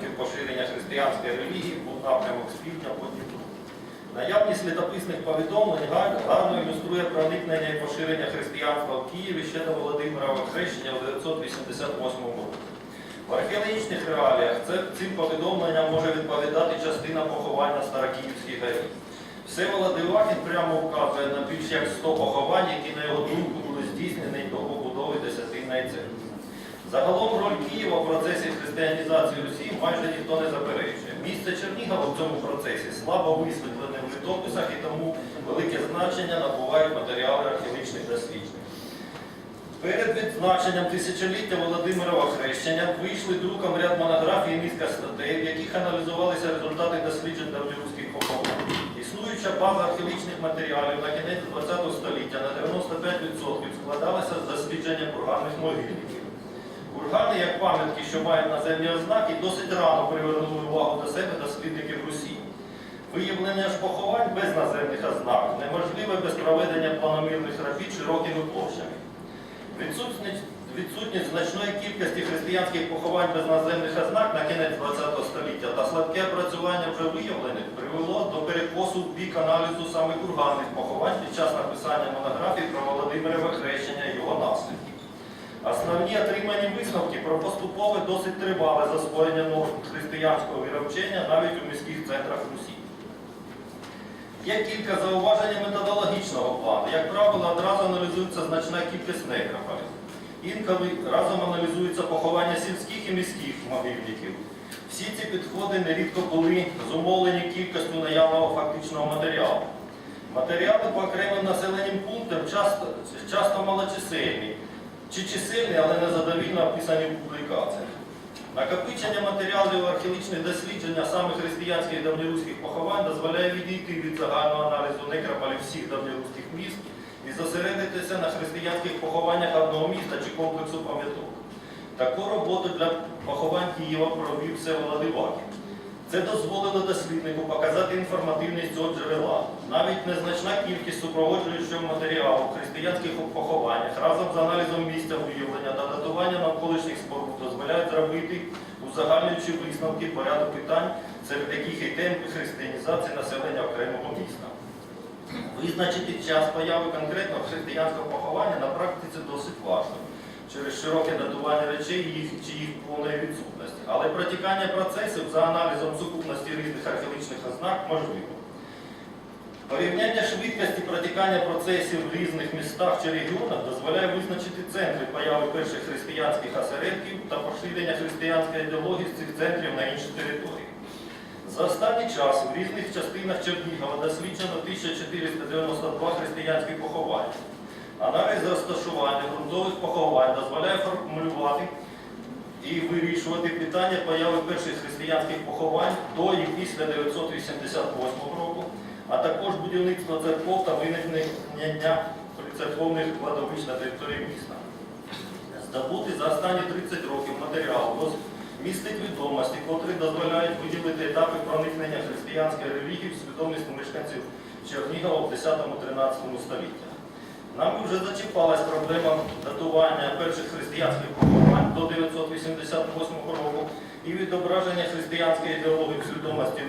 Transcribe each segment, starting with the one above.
напрямків поширення християнської релігії був напрямок з півдня по Дніпру. Наявність літописних повідомлень гарно ілюструє проникнення і поширення християнства в Києві ще до Володимирового хрещення у 988 році. В археологічних реаліях цим повідомленням може відповідати частина поховань на Старокиївській горі. Всеволод Івахін прямо вказує на більш як 100 поховань, які, на його думку, були здійснені до побудови Десятинної церкви. Загалом роль Києва в процесі християнізації Росії майже ніхто не заперечує. Місце Чернігова в цьому процесі слабо висвітлене в літописах і тому велике значення набувають матеріали археологічних досліджень. Перед відзначенням тисячоліття Володимирова хрещення вийшли друком ряд монографій і низка статей, в яких аналізувалися результати досліджень давньоруських поховань. Існуюча база археологічних матеріалів на кінець ХХ століття на 95% складалася з дослідження курганних могильників. Кургани, як пам'ятки, що мають наземні ознаки, досить рано привернули увагу до себе дослідників Русі. Виявлення ж поховань без наземних ознак неможливе без проведення планомірних робіт широкими площами. Відсутність, відсутність значної кількості християнських поховань без наземних ознак на кінець ХХ століття та слабке опрацювання вже виявлених привело до перекосу в бік аналізу саме курганних поховань під час написання монографій про Володимирове хрещення і його наслідків. Основні отримані висновки про поступове досить тривале засвоєння норм християнського віровчення навіть у міських центрах Русі. Є кілька зауважень методологічного плану. Як правило, одразу аналізується значна кількість некрополів. Інколи разом аналізується поховання сільських і міських могильників. Всі ці підходи нерідко були зумовлені кількістю наявного фактичного матеріалу. Матеріали по окремим населеним пунктам часто, часто малочисельні, чи чисельні, але незадовільно описані в публікаціях. Накопичення матеріалів археологічних дослідження саме християнських і давньоруських поховань дозволяє відійти від загального аналізу некрополів всіх давньоруських міст і зосередитися на християнських похованнях одного міста чи комплексу пам'яток. Таку роботу для поховань Києва провів Всеволод Івакін. Це дозволило досліднику показати інформативність цього джерела. Навіть незначна кількість супроводжуючого матеріалу в християнських похованнях разом з аналізом місця виявлення та датування навколишніх споруд дозволяють зробити узагальнюючі висновки по питань, серед яких і темпи християнізації населення окремого міста. Визначити час появи конкретного християнського поховання на практиці досить важко через широке датування речей чи їх повної відсутності. Але протікання процесів за аналізом сукупності різних археологічних ознак можливо. Порівняння швидкості протікання процесів в різних містах чи регіонах дозволяє визначити центри появи перших християнських осередків та поширення християнської ідеології з цих центрів на інші території. За останній час в різних частинах Чернігова досліджено 1492 християнські поховання. Аналіз розташування ґрунтових поховань дозволяє формулювати і вирішувати питання появи перших християнських поховань до і після 988 року, а також будівництва церков та виникнення прицерковних кладовищ на території міста. Здобути за останні 30 років матеріал містить відомості, котрі дозволяють виділити етапи проникнення християнської релігії в свідомість мешканців Чернігова в 10-13 століттях. Нами вже зачіпалась проблема датування перших християнських поховань до 988 року і відображення християнської ідеології в свідомості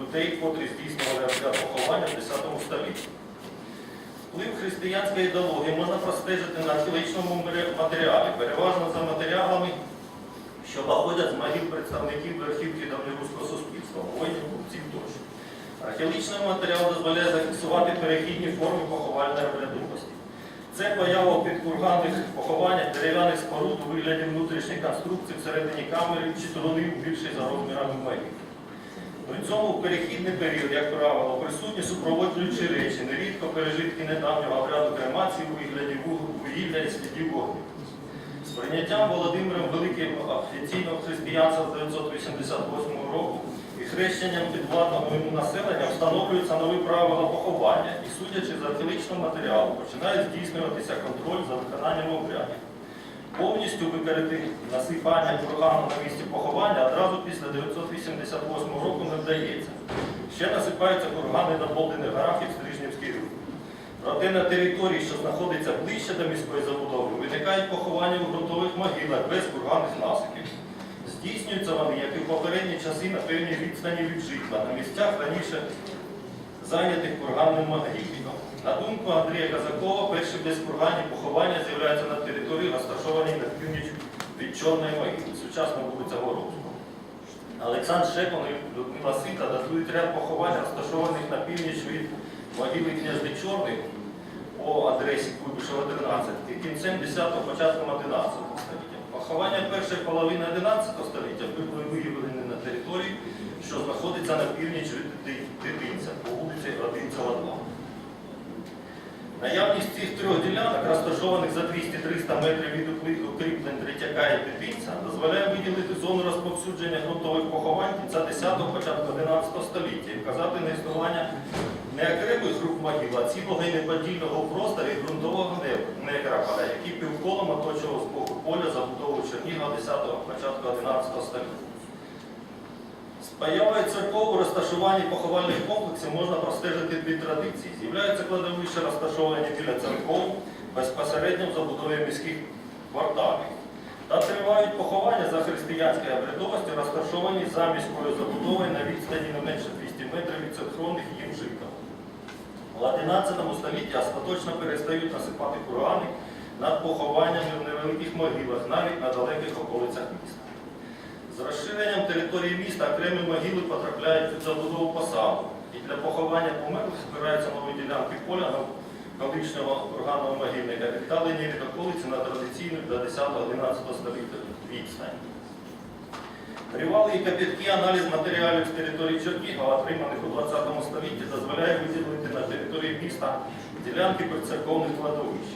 людей, котрі здійснювали обряд поховання в 10 столітті. Вплив християнської ідеології можна простежити на археологічному матеріалі- переважно за матеріалами, що походять з могил представників верхівки давньоруського суспільства, воїнів, купців тощо. Археологічний матеріал дозволяє зафіксувати перехідні форми поховальної обрядовості. Це поява у підкурганних похованнях дерев'яних споруд у вигляді внутрішніх конструкцій всередині камери чи тронів більший за розмірами могил. При цьому в перехідний період, як правило, присутні супроводжуючі речі, нерідко пережитки недавнього обряду кремації у вигляді вуг- вугілля і слідів вогню. З прийняттям Володимиром Великим офіційного християнства з 988 року хрещенням підвладного йому населення встановлюються нові правила поховання і, судячи з археологічного матеріалу, починає здійснюватися контроль за виконанням обрядів. Повністю викорити насипання кургану на місці поховання одразу після 988 року не вдається. Ще насипаються кургани на Болдених горах і рух. Проте на території, що знаходиться ближче до міської забудови, виникають поховання у ґрунтових могилах без курганних насипів. Здійснюються вони, як і в попередні часи, на певній відстані від житла, на місцях раніше зайнятих курганним могильником. На думку Андрія Казакова, перші безкурганні поховання з'являються на території, розташованій на північ від Чорної могили, сучасна вулиця Воровського. Олександр Шепон і Людмила Сита датують ряд поховань, розташованих на північ від могили княжни Чорних по адресі Куйбишева 13 і кінцем 10-го, початком 11 століття. Поховання першої половини 11 століття виявлені на території, що знаходиться на північ від Дитинця по вулиці Родинцева 2. Наявність цих трьох ділянок, розташованих за 200-300 метрів від укрі- укріплень Третяка і Дитинця, дозволяє виділити зону розповсюдження ґрунтових поховань кінця 10-го, початку 11 століття і вказати на існування не окремих груп могил, а цілого і неподільного в просторі ґрунтового не- некрополя, який півколом оточував з боку поля забудову Чернігова 10-го, початку 11 століття. Появою церков у розташуванні поховальних комплексів можна простежити дві традиції. З'являються кладовища, розташовані біля церков, безпосередньо в забудові міських кварталів. Та тривають поховання за християнської обрядовості, розташовані за міською забудовою на відстані не менше 200 метрів від церковних їм жител. У 11 столітті остаточно перестають насипати кургани над похованнями в невеликих могилах, навіть на далеких околицях міста. З розширенням території міста окремі могили потрапляють під забудову посаду. І для поховання померлих збираються нові ділянки поля на колишнього курганного могильника, віддалені від околиці на традиційну для 10-11 століття відстань. Тривалий і капіткий аналіз матеріалів з території Чернігова, отриманих у 20 столітті, дозволяє виділити на території міста ділянки прицерковних кладовищ.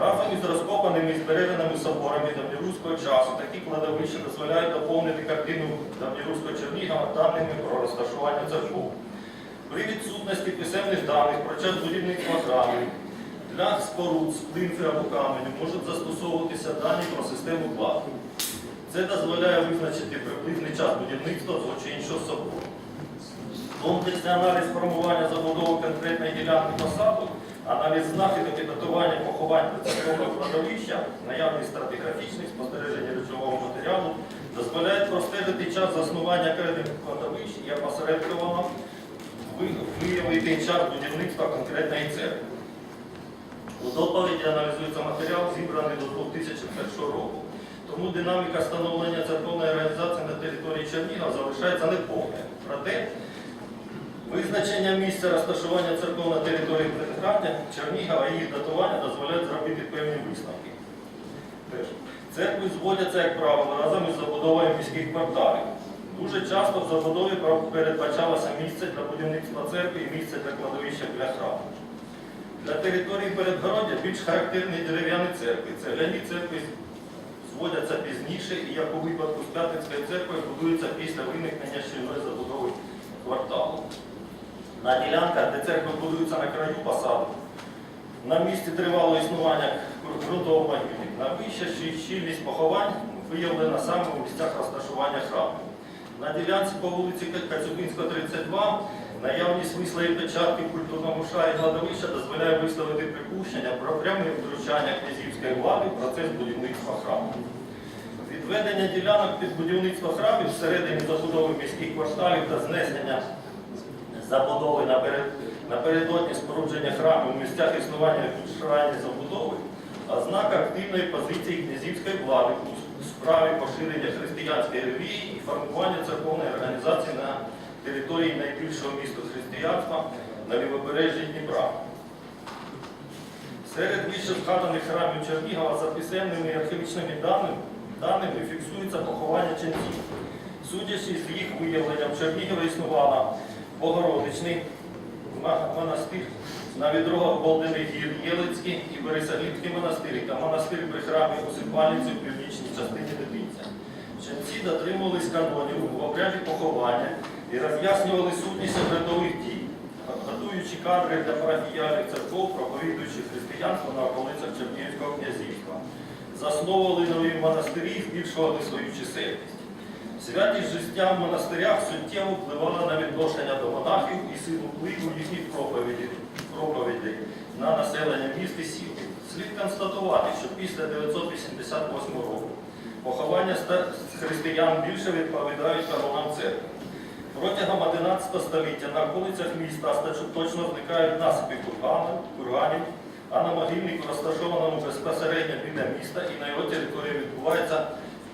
Разом із розкопаними і збереженими соборами давньоруського часу такі кладовища дозволяють доповнити картину давньоруського Чернігова даними про розташування церков. При відсутності писемних даних про час будівництва храмів для споруд з плинфи або каменю можуть застосовуватися дані про систему кладу. Це дозволяє визначити приблизний час будівництва того чи іншого собору. Комплексний аналіз формування забудови конкретної ділянки посаду, аналіз знахідок і датування поховань прицерковного кладовища, наявність стратиграфічних спостережень речового матеріалу дозволяють простежити час заснування окремих кладовищ і опосередковано ви- виявити час будівництва конкретної церкви. У доповіді аналізується матеріал, зібраний до 2001 року. Тому динаміка становлення церковної організації на території Чернігова залишається неповною. Проте визначення місця розташування церков на території Приградня, Чернігова і їх датування дозволяють зробити певні висновки. Церкви зводяться, як правило, разом із забудовою міських кварталів. Дуже часто в забудові передбачалося місце для будівництва церкви і місце для кладовища біля храму. Для території передгородя більш характерні дерев'яні церкви. Цегляні церкви зводяться пізніше і, як у випадку з П'ятницькою церквою, будуються після виникнення щільної забудови кварталу. На ділянках, де церкви будуються на краю посаду, на місці тривалого існування ґрунтового могильник, на вища щі- щільність поховань виявлена саме у місцях розташування храму. На ділянці по вулиці Кацюбинського, 32 наявність вислової печатки культурного ша і кладовища дозволяє висловити припущення про пряме втручання князівської влади в процес будівництва храму. Відведення ділянок під будівництво храмів всередині забудови міських кварталів та знесення забудови напередодні спорудження храмів у місцях існування шрайної забудови, ознака активної позиції князівської влади у справі поширення християнської релігії і формування церковної організації на території найбільшого міста християнства на лівобережжі Дніпра. Серед вище згаданих храмів Чернігова за писемними і даними, даними фіксується поховання ченців. Судячи з їх виявленням, в Чернігові існувала Богородичний монастир на відрогах Болдених гір Єлицький і Борисоглібський монастир та монастир при храмі Усипальниці в північній частині Дебінця. Ченці дотримувались канонів в обряді поховання і роз'яснювали сутність обрядових дій, готуючи кадри для парафіяльних церков, проповідуючи християнство на околицях Чернігівського князівства. Засновували нові монастирі і збільшували свою чисельність. Святість життя в монастирях суттєво впливала на відношення до монахів і силу впливу їхніх проповідей, проповідей на населення міст і сіл. Слід констатувати, що після 988 року Поховання християн більше відповідають канонам церкви. Протягом 11 століття на вулицях міста остаточно зникають насипи курганів, а на могильнику, розташованому безпосередньо біля міста і на його території відбувається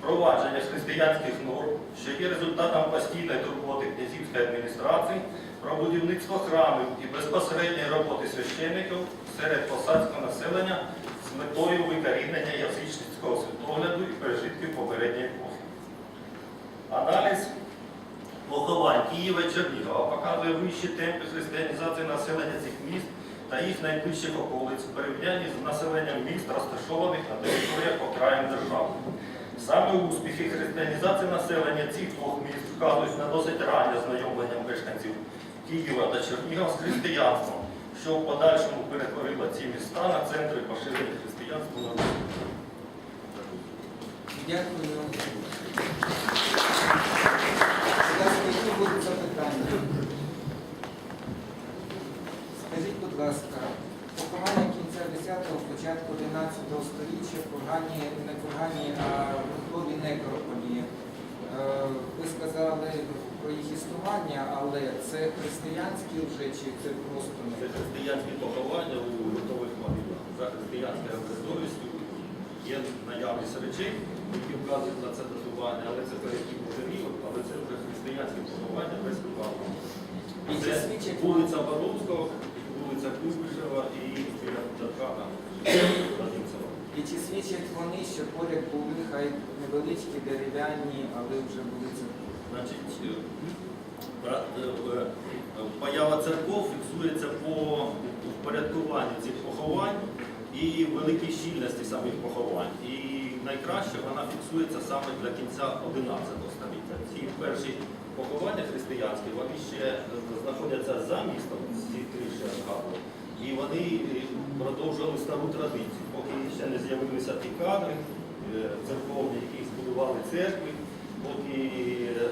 впровадження християнських норм, що є результатом постійної турботи князівської адміністрації про будівництво храмів і безпосередньої роботи священників серед посадського населення з метою викорінення язичницького світогляду і пережитків попередньої епохи. Аналіз поховань Києва і Чернігова показує вищі темпи християнізації населення цих міст та їх найближчих околиць в порівнянні з населенням міст, розташованих на територіях окраїн держави. Саме успіхи християнізації населення цих двох міст вказують на досить раннє знайомлення мешканців Києва та Чернігова з християнством, що в подальшому перетворило ці міста на центри поширення християнства на. Дякую. Запитання? Скажіть, будь ласка, поховання кінця 10-го, початку 11-го століття в Кургані, не Кургані, а Некрополі. Е, Ви сказали про їх існування, але це християнські вже чи це просто Це не? християнські поховання у готових могилах. За християнською обрядовістю є наявність речей, які вказують на це датування, але це перехід період, але це вже християнські поховання без. І Це вулиця Боровського, вулиця Куйбишева і Радимцева. І чи свідчать вони, що поряд були хай невеличкі дерев'яні, але вже були це? Значить, е, е, е, поява церков фіксується по впорядкуванню цих поховань і великій щільності самих поховань. І найкраще вона фіксується саме для кінця 11 століття. Ці перші поховання християнські, вони ще знаходяться за містом, ці три ще згадували. І вони е, продовжували стару традицію, поки ще не з'явилися ті кадри е, церковні, які збудували церкви, поки е,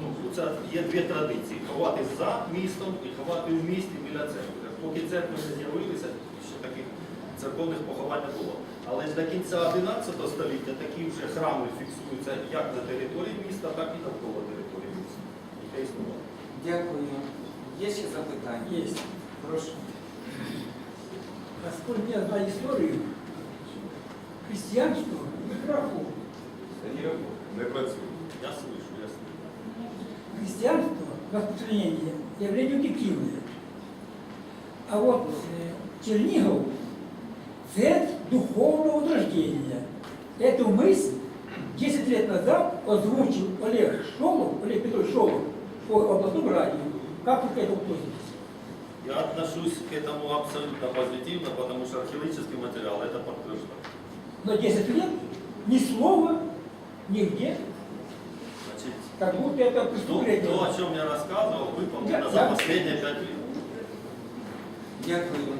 ну, це є дві традиції: ховати за містом і ховати в місті біля церкви. Поки церкви не з'явилися, ще таких церковних поховань не було. Але до кінця 11 століття такі вже храми фіксуються як на території міста, так і навколо території міста. Дякую. Є ще запитання? Есть. Прошу. Насколько я знаю историю, христианство микрофон. Не працює. Я слышу, я слышу. Христианство, распространение, явление объективное. А вот э, Чернигов – центр духовного возрождения. Эту мысль 10 лет назад озвучил Олег Шолов, Олег Петрович Шолов, по областному радио. Как вы к этому относитесь? Я отношусь к этому абсолютно позитивно, потому что археологический материал это подтверждает. Но 10 лет ни слова, нигде, Значит, как будто это то, преступление. то, о чем я рассказывал, выполнено Да, за да. последние пять лет. Дякую.